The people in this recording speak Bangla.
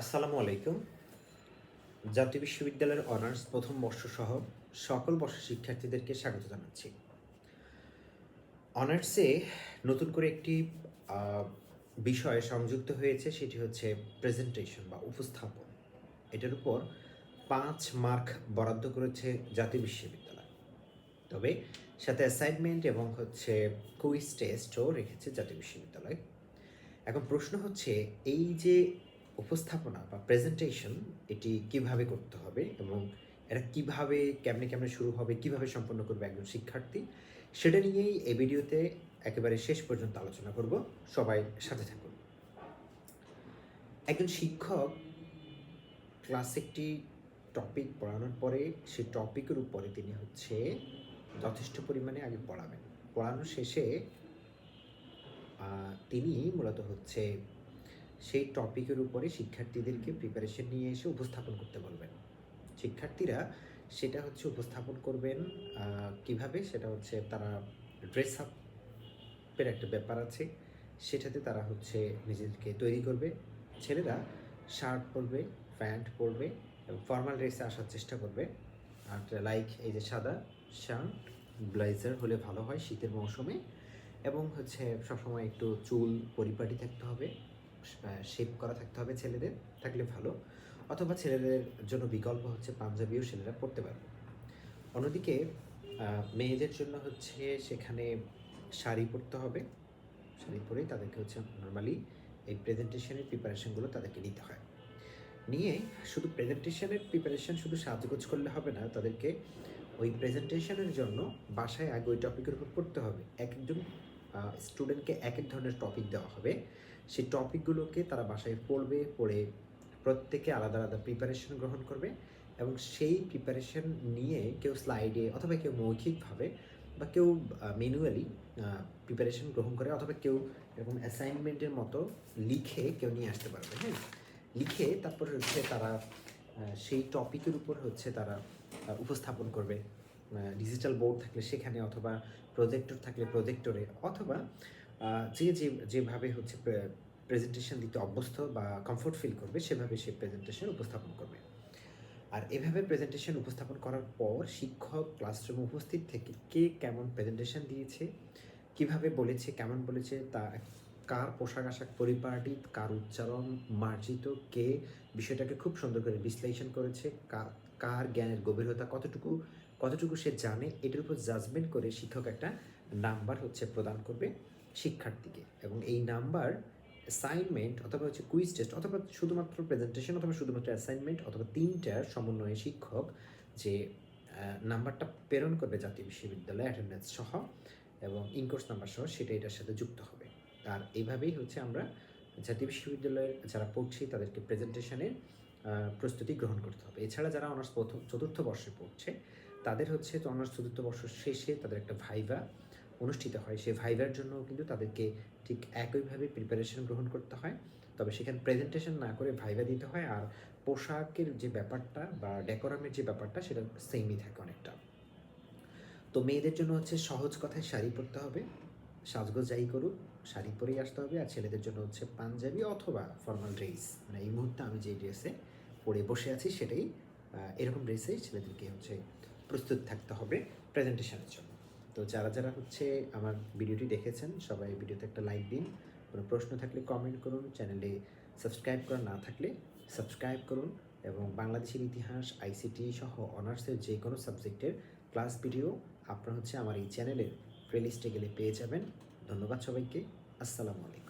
আসসালামু আলাইকুম। জাতীয় বিশ্ববিদ্যালয়ের অনার্স প্রথম বর্ষ সহ সকল বর্ষ শিক্ষার্থীদেরকে স্বাগত জানাচ্ছি। অনার্সে নতুন করে একটি বিষয় সংযুক্ত হয়েছে, সেটি হচ্ছে প্রেজেন্টেশন বা উপস্থাপন। এটার উপর পাঁচ মার্ক বরাদ্দ করেছে জাতীয় বিশ্ববিদ্যালয়। তবে সাথে অ্যাসাইনমেন্ট এবং হচ্ছে কুইজ টেস্টও রেখেছে জাতীয় বিশ্ববিদ্যালয়। এখন প্রশ্ন হচ্ছে, এই যে উপস্থাপনা বা প্রেজেন্টেশন এটি কীভাবে করতে হবে এবং এটা কীভাবে, কেমনে কেমনে শুরু হবে, কীভাবে সম্পন্ন করবে একজন শিক্ষার্থী, সেটা নিয়েই এই ভিডিওতে একেবারে শেষ পর্যন্ত আলোচনা করব। সবাই সাথে থাকুন। একজন শিক্ষক ক্লাস একটি টপিক পড়ানোর পরে সেই টপিকের উপরে তিনি হচ্ছে যথেষ্ট পরিমাণে আগে পড়াবেন। পড়ানো শেষে তিনি মূলত হচ্ছে সেই টপিকের উপরে শিক্ষার্থীদেরকে প্রিপারেশন নিয়ে এসে উপস্থাপন করতে বলবেন। শিক্ষার্থীরা সেটা হচ্ছে উপস্থাপন করবেন কীভাবে? সেটা হচ্ছে তারা ড্রেস আপের একটা ব্যাপার আছে। সেটাতে তারা হচ্ছে নিজেদেরকে তৈরি করবে। ছেলেরা শার্ট পরবে, প্যান্ট পরবে এবং ফর্মাল ড্রেসে আসার চেষ্টা করবে। আর লাইক এই যে সাদা শার্ট ব্লাইজার হলে ভালো হয় শীতের মৌসুমে। এবং হচ্ছে সবসময় একটু চুল পরিপাটি থাকতে হবে। শেপ করা থাকতে হবে ছেলেদের, থাকলে ভালো। অথবা ছেলেদের জন্য বিকল্প হচ্ছে পাঞ্জাবিও ছেলেরা পড়তে পারবে। অন্যদিকে মেয়েদের জন্য হচ্ছে সেখানে শাড়ি পরতে হবে। শাড়ি পরেই তাদেরকে হচ্ছে নর্মালি এই প্রেজেন্টেশনের প্রিপারেশনগুলো তাদেরকে নিতে হয়। নিয়ে শুধু প্রেজেন্টেশনের প্রিপারেশন শুধু সাজগোজ করলে হবে না, তাদেরকে ওই প্রেজেন্টেশনের জন্য বাসায় আগে ওই টপিকের উপর পড়তে হবে। এক একজন স্টুডেন্টকে এক এক ধরনের টপিক দেওয়া হবে। সেই টপিকগুলোকে তারা বাসায় পড়বে, পড়ে প্রত্যেকে আলাদা আলাদা প্রিপারেশন গ্রহণ করবে এবং সেই প্রিপারেশন নিয়ে কেউ স্লাইডে অথবা কেউ মৌখিকভাবে বা কেউ ম্যানুয়ালি প্রিপারেশন গ্রহণ করে অথবা কেউ এরকম অ্যাসাইনমেন্টের মতো লিখে কেউ নিয়ে আসতে পারবে হ্যাঁ? লিখে তারপর হচ্ছে তারা সেই টপিকের উপর হচ্ছে তারা উপস্থাপন করবে। ডিজিটাল বোর্ড থাকলে সেখানে অথবা প্রজেক্টর থাকলে প্রজেক্টরে অথবা যে যে, যেভাবে হচ্ছে প্রেজেন্টেশন দিতে অভ্যস্ত বা কমফোর্ট ফিল করবে, সেভাবে সে প্রেজেন্টেশন উপস্থাপন করবে। আর এভাবে প্রেজেন্টেশন উপস্থাপন করার পর শিক্ষক ক্লাসরুমে উপস্থিত থেকে কে কেমন প্রেজেন্টেশন দিয়েছে, কীভাবে বলেছে, কেমন বলেছে, তা, কার পোশাক আশাক পরিপাটি কার উচ্চারণ মার্জিত, কে বিষয়টাকে খুব সুন্দর করে বিশ্লেষণ করেছে কার কার জ্ঞানের গভীরতা কতটুকু কতটুকু সে জানে, এটার উপর জাজমেন্ট করে শিক্ষক একটা নাম্বার হচ্ছে প্রদান করবে শিক্ষার্থীকে। এবং এই নাম্বার অ্যাসাইনমেন্ট অথবা হচ্ছে কুইজ টেস্ট অথবা শুধুমাত্র প্রেজেন্টেশন অথবা শুধুমাত্র অ্যাসাইনমেন্ট অথবা তিনটার সমন্বয়ে শিক্ষক যে নাম্বারটা প্রেরণ করবে জাতীয় বিশ্ববিদ্যালয়ে অ্যাটেন্ডেন্স সহ এবং ইনকোর্স নাম্বার সহ সেটা এটার সাথে যুক্ত হবে। আর এইভাবেই হচ্ছে আমরা জাতীয় বিশ্ববিদ্যালয়ের যারা পড়ছি তাদেরকে প্রেজেন্টেশনের প্রস্তুতি গ্রহণ করতে হবে। এছাড়া যারা অনার্স প্রথম, চতুর্থ বর্ষে পড়ছে তাদের হচ্ছে অনার্স চতুর্থ বর্ষ শেষে তাদের একটা ভাইভা অনুষ্ঠিত হয়। সেই ভাইভার জন্য কিন্তু তাদেরকে ঠিক একইভাবে প্রিপারেশন গ্রহণ করতে হয়। তবে সেখানে প্রেজেন্টেশন না করে ভাইভা দিতে হয় আর পোশাকের যে ব্যাপারটা বা ডেকোরামের যে ব্যাপারটা সেটা সেমই থাকে অনেকটা। তো মেয়েদের জন্য হচ্ছে সহজ কথায় শাড়ি পরতে হবে। সাজগোজ যাই করুক, শাড়ি পরেই আসতে হবে আর ছেলেদের জন্য হচ্ছে পাঞ্জাবি অথবা ফর্মাল ড্রেস মানে এই মুহূর্তে আমি যে ড্রেসে পরে বসে আছি সেটাই এরকম ড্রেসেই ছেলেদেরকে হচ্ছে প্রস্তুত থাকতে হবে প্রেজেন্টেশনের জন্য। তো যারা যারা হচ্ছে আমার ভিডিওটি দেখেছেন, সবাই ভিডিওতে একটা লাইক দিন। কোনো প্রশ্ন থাকলে কমেন্ট করুন চ্যানেলে সাবস্ক্রাইব করা না থাকলে সাবস্ক্রাইব করুন এবং বাংলাদেশের ইতিহাস আইসিটি সহ অনার্সের যে কোনো সাবজেক্টের ক্লাস ভিডিও আপনারা হচ্ছে আমার এই চ্যানেলের প্লেলিস্টে গেলে পেয়ে যাবেন। ধন্যবাদ সবাইকে। আসসালামু আলাইকুম।